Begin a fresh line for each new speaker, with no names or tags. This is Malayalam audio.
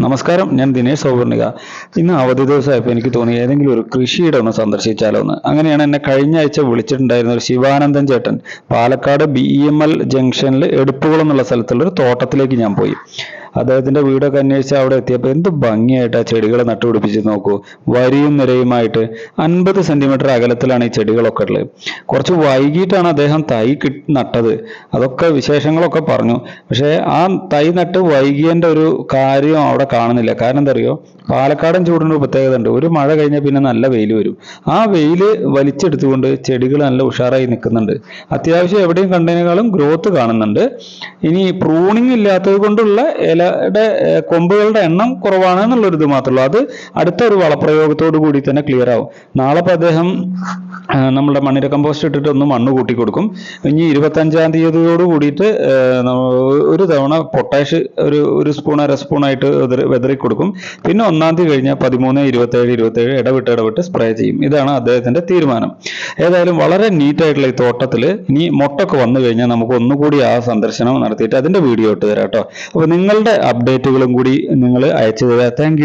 നമസ്കാരം ഞാൻ ദിനേശ് സൗവർണിക. ഇന്ന് അവധി ദിവസമായപ്പോൾ എനിക്ക് തോന്നി ഏതെങ്കിലും ഒരു കൃഷിയിടം ഒന്ന് സന്ദർശിച്ചാലോ എന്ന്. അങ്ങനെയാണ് എന്നെ കഴിഞ്ഞ ആഴ്ച വിളിച്ചിട്ടുണ്ടായിരുന്ന ഒരു ശിവാനന്ദൻ ചേട്ടൻ. Palakkad B E M L ജംഗ്ഷനിൽ എടുപ്പുകുളം എന്നുള്ള സ്ഥലത്തുള്ള ഒരു തോട്ടത്തിലേക്ക് ഞാൻ പോയി. അദ്ദേഹത്തിന്റെ വീടൊക്കെ അന്വേഷിച്ച് അവിടെ എത്തിയപ്പോൾ എന്ത് ഭംഗിയായിട്ട് ആ ചെടികൾ നട്ടുപിടിപ്പിച്ച് നോക്കൂ. വരിയും നിരയുമായിട്ട് അൻപത് സെന്റിമീറ്റർ അകലത്തിലാണ് ഈ ചെടികളൊക്കെ ഉള്ളത്. കുറച്ച് വൈകിട്ടാണ് അദ്ദേഹം തൈ കിട്ട് നട്ടത്. അതൊക്കെ വിശേഷങ്ങളൊക്കെ പറഞ്ഞു. പക്ഷേ ആ തൈ നട്ട് വൈകിയതിന്റെ ഒരു കാര്യം അവിടെ കാണുന്നില്ല. കാരണം എന്താ അറിയോ പാലക്കാടൻ ചൂടിന്റെ പ്രത്യേകത ഉണ്ട്. ഒരു മഴ കഴിഞ്ഞാൽ പിന്നെ നല്ല വെയിൽ വരും. ആ വെയിൽ വലിച്ചെടുത്തുകൊണ്ട് ചെടികൾ നല്ല ഉഷാറായി നിൽക്കുന്നുണ്ട്. അത്യാവശ്യം എവിടെയും കണ്ടതിനേക്കാളും ഗ്രോത്ത് കാണുന്നുണ്ട്. ഇനി പ്രൂണിങ് ഇല്ലാത്തത് കൊണ്ടുള്ള ഇലയുടെ ഏർ, കൊമ്പുകളുടെ എണ്ണം കുറവാണ് എന്നുള്ളൊരു ഇത് മാത്രമേ അത് അടുത്ത ഒരു വളപ്രയോഗത്തോടു കൂടി തന്നെ ക്ലിയർ ആവും. നാളെ ഇപ്പൊ അദ്ദേഹം നമ്മുടെ മണ്ണിര കമ്പോസ്റ്റ് ഇട്ടിട്ട് ഒന്ന് മണ്ണ് കൂട്ടി കൊടുക്കും. ഇനി ഇരുപത്തഞ്ചാം തീയതിയോട് കൂടിയിട്ട് ഒരു തവണ പൊട്ടാഷ് ഒരു ഒരു സ്പൂൺ അര സ്പൂണായിട്ട് വെതറി കൊടുക്കും. പിന്നെ ഒന്നാം തീയതി കഴിഞ്ഞാൽ പതിമൂന്ന് ഇരുപത്തേഴ് ഇരുപത്തേഴ് ഇടവിട്ട് ഇടവിട്ട് സ്പ്രേ ചെയ്യും. ഇതാണ് അദ്ദേഹത്തിന്റെ തീരുമാനം. ഏതായാലും വളരെ നീറ്റായിട്ടുള്ള ഈ തോട്ടത്തിൽ ഇനി മുട്ടൊക്കെ വന്നു കഴിഞ്ഞാൽ നമുക്ക് ഒന്നുകൂടി ആ സന്ദർശനം നടത്തിയിട്ട് അതിന്റെ വീഡിയോ ഇട്ട് തരാം കേട്ടോ. അപ്പൊ നിങ്ങളുടെ അപ്ഡേറ്റുകളും കൂടി നിങ്ങൾ അയച്ചു തരിക താങ്ക്